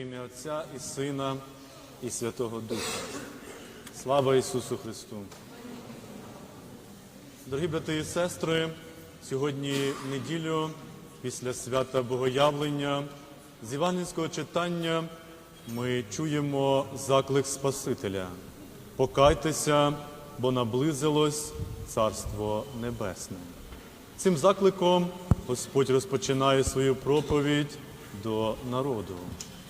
ім'я Отця і Сина, і Святого Духа. Слава Ісусу Христу! Дорогі брати і сестри, сьогодні неділю, після свята Богоявлення, з Івангельського читання ми чуємо заклик Спасителя. Покайтеся, бо наблизилось Царство Небесне. Цим закликом Господь розпочинає свою проповідь до народу.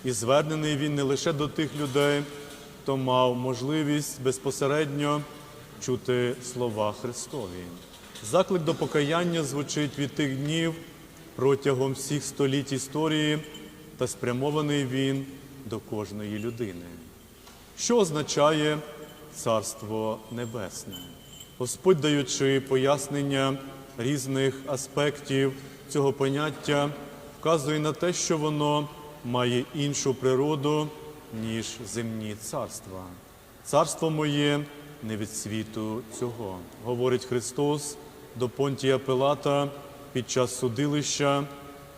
І звернений він не лише до тих людей, хто мав можливість безпосередньо чути слова Христові. Заклик до покаяння звучить від тих днів протягом всіх століть історії та спрямований він до кожної людини. Що означає Царство Небесне? Господь, даючи пояснення різних аспектів цього поняття, вказує на те, що воно має іншу природу, ніж земні царства. Царство моє не від світу цього, говорить Христос до Понтія Пилата під час судилища,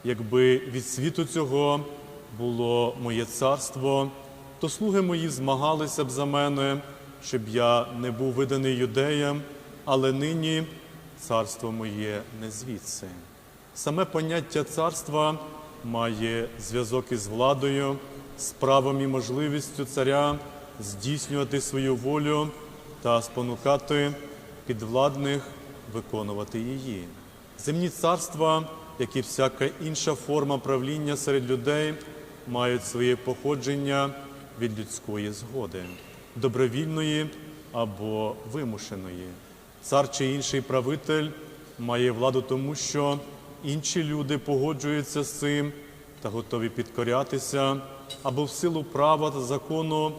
якби від світу цього було моє царство, то слуги мої змагалися б за мене, щоб я не був виданий юдеям, але нині царство моє не звідси. Саме поняття царства має зв'язок із владою, з правом і можливістю царя здійснювати свою волю та спонукати підвладних виконувати її. Земні царства, як і всяка інша форма правління серед людей, мають своє походження від людської згоди, добровільної або вимушеної. Цар чи інший правитель має владу тому, що інші люди погоджуються з цим та готові підкорятися або в силу права та закону,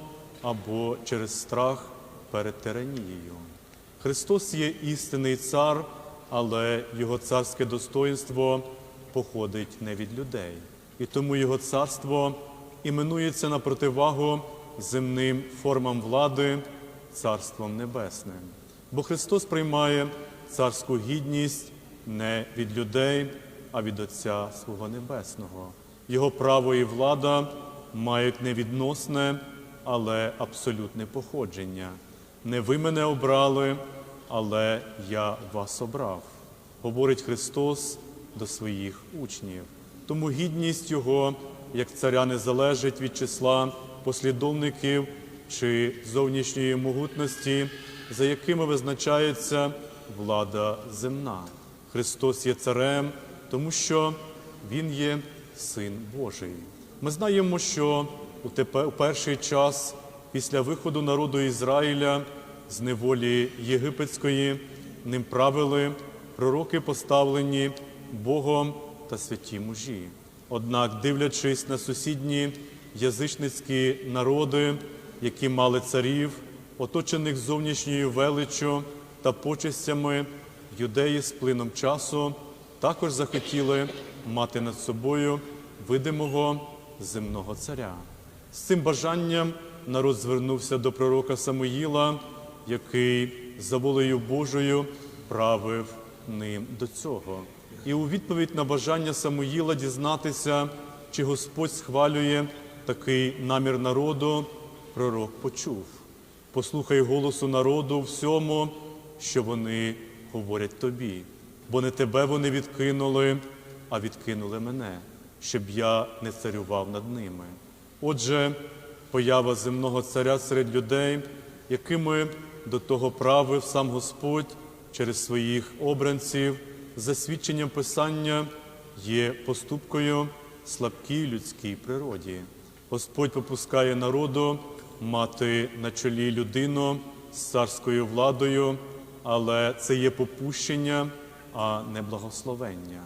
або через страх перед тиранією. Христос є істинний цар, але Його царське достоїнство походить не від людей. І тому Його царство іменується на противагу земним формам влади Царством Небесним. Бо Христос приймає царську гідність не від людей, а від Отця свого Небесного. Його право і влада мають не відносне, але абсолютне походження. Не ви мене обрали, але я вас обрав, говорить Христос до своїх учнів. Тому гідність Його, як царя, не залежить від числа послідовників чи зовнішньої могутності, за якими визначається влада земна. Христос є царем, тому що Він є Син Божий. Ми знаємо, що у тепер, у перший час після виходу народу Ізраїля з неволі єгипетської ним правили пророки, поставлені Богом та святі мужі. Однак, дивлячись на сусідні язичницькі народи, які мали царів, оточених зовнішньою величчю та почестями, юдеї з плином часу також захотіли мати над собою видимого земного царя. З цим бажанням народ звернувся до пророка Самуїла, який за волею Божою правив ним до цього. І у відповідь на бажання Самуїла дізнатися, чи Господь схвалює такий намір народу, пророк почув. Послухай голосу народу всьому, що вони говорять тобі, бо не тебе вони відкинули, а відкинули мене, щоб я не царював над ними. Отже, поява земного царя серед людей, якими до того правив сам Господь через своїх обранців, за свідченням Писання є поступкою слабкій людській природі. Господь попускає народу мати на чолі людину з царською владою, але це є попущення, а не благословення.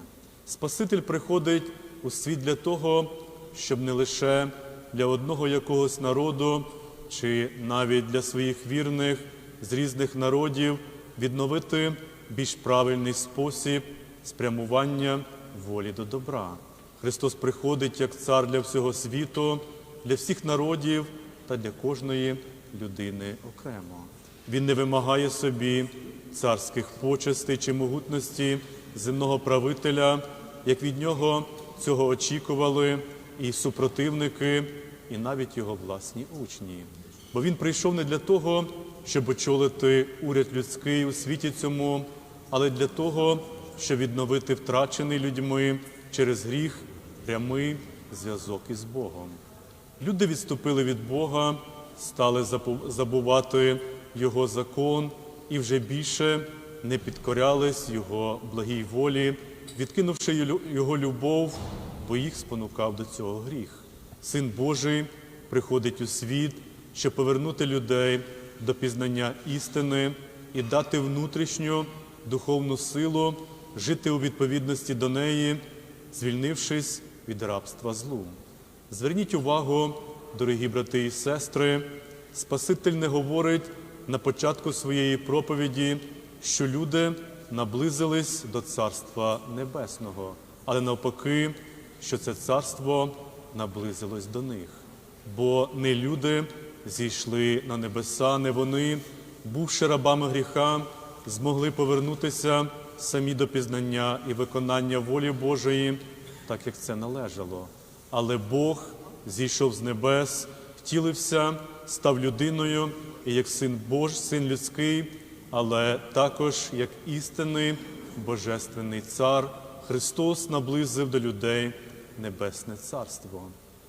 Спаситель приходить у світ для того, щоб не лише для одного якогось народу, чи навіть для своїх вірних з різних народів відновити більш правильний спосіб спрямування волі до добра. Христос приходить як цар для всього світу, для всіх народів та для кожної людини окремо. Він не вимагає собі царських почестей чи могутності земного правителя, як від нього цього очікували і супротивники і навіть його власні учні. Бо він прийшов не для того, щоб очолити уряд людський у світі цьому, але для того, щоб відновити втрачений людьми через гріх прямий зв'язок із Богом. Люди відступили від Бога, стали забувати Його закон і вже більше не підкорялись Його благій волі, відкинувши Його любов, бо їх спонукав до цього гріх. Син Божий приходить у світ, щоб повернути людей до пізнання істини і дати внутрішню духовну силу жити у відповідності до неї, звільнившись від рабства злу. Зверніть увагу, дорогі брати і сестри, Спаситель не говорить на початку своєї проповіді, що люди наблизились до Царства Небесного, але навпаки, що це царство наблизилось до них. Бо не люди зійшли на небеса, не вони, бувши рабами гріха, змогли повернутися самі до пізнання і виконання волі Божої, так як це належало. Але Бог зійшов з небес, втілився, став людиною, і як син Бож, син людський, але також як істинний божественний цар, Христос наблизив до людей небесне царство.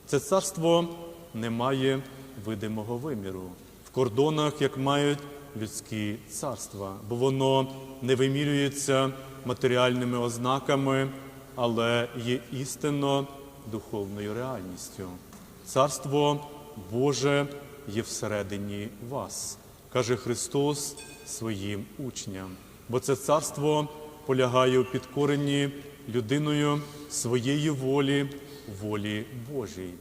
Це царство не має видимого виміру в кордонах, як мають людські царства, бо воно не вимірюється матеріальними ознаками, але є істинно духовною реальністю. Царство Боже є всередині вас, каже Христос своїм учням, бо це царство полягає у підкоренні людиною своєї волі, волі Божій.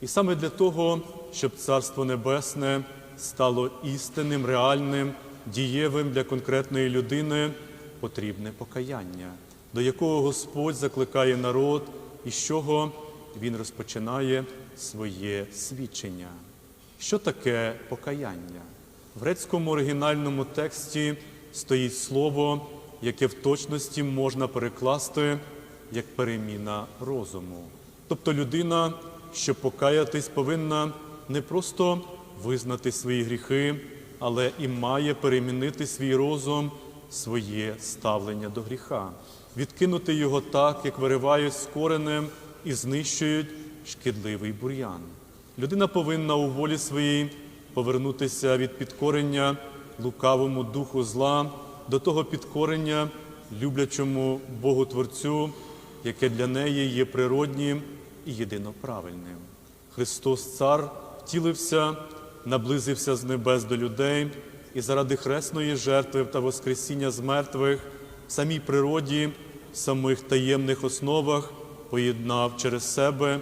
І саме для того, щоб Царство Небесне стало істинним, реальним, дієвим для конкретної людини, потрібне покаяння, до якого Господь закликає народ, і з чого Він розпочинає своє свідчення. Що таке покаяння? В грецькому оригінальному тексті стоїть слово, яке в точності можна перекласти як переміна розуму. Тобто людина, щоб покаятись, повинна не просто визнати свої гріхи, але і має перемінити свій розум, своє ставлення до гріха, відкинути його так, як виривають з коренем і знищують шкідливий бур'ян. Людина повинна у волі своїй повернутися від підкорення лукавому духу зла до того підкорення, люблячому Богу Творцю, яке для неї є природнім і єдиноправильним. Христос Цар втілився, наблизився з небес до людей і заради хресної жертви та Воскресіння з мертвих в самій природі, в самих таємних основах поєднав через себе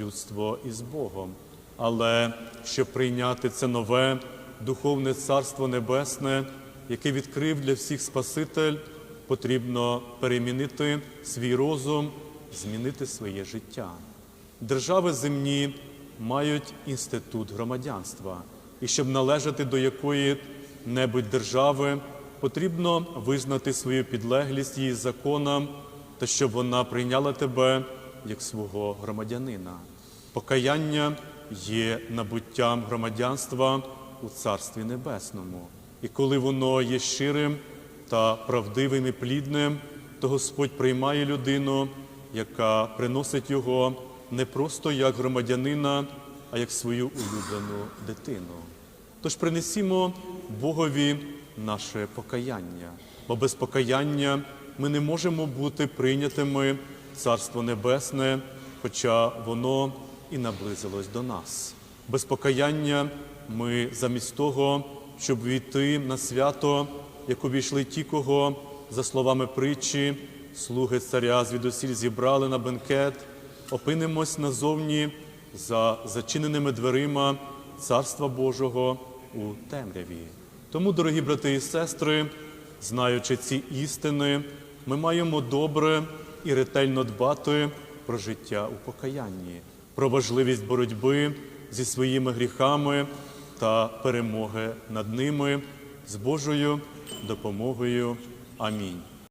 людство із Богом. Але щоб прийняти це нове духовне царство небесне, яке відкрив для всіх Спаситель, потрібно перемінити свій розум, змінити своє життя. Держави земні мають інститут громадянства, і щоб належати до якої-небудь держави, потрібно визнати свою підлеглість її законам та щоб вона прийняла тебе як свого громадянина. Покаяння є набуттям громадянства у Царстві Небесному. І коли воно є щирим та правдивим і плідним, то Господь приймає людину, яка приносить його не просто як громадянина, а як свою улюблену дитину. Тож принесімо Богові наше покаяння, бо без покаяння ми не можемо бути прийнятими Царство Небесне, хоча воно і наблизилось до нас. Без покаяння ми замість того, щоб війти на свято, як увійшли ті, кого, за словами притчі, слуги царя звідусіль зібрали на бенкет, опинимось назовні за зачиненими дверима Царства Божого у темряві. Тому, дорогі брати і сестри, знаючи ці істини, ми маємо добре і ретельно дбати про життя у покаянні, про важливість боротьби зі своїми гріхами та перемоги над ними з Божою допомогою. Амінь.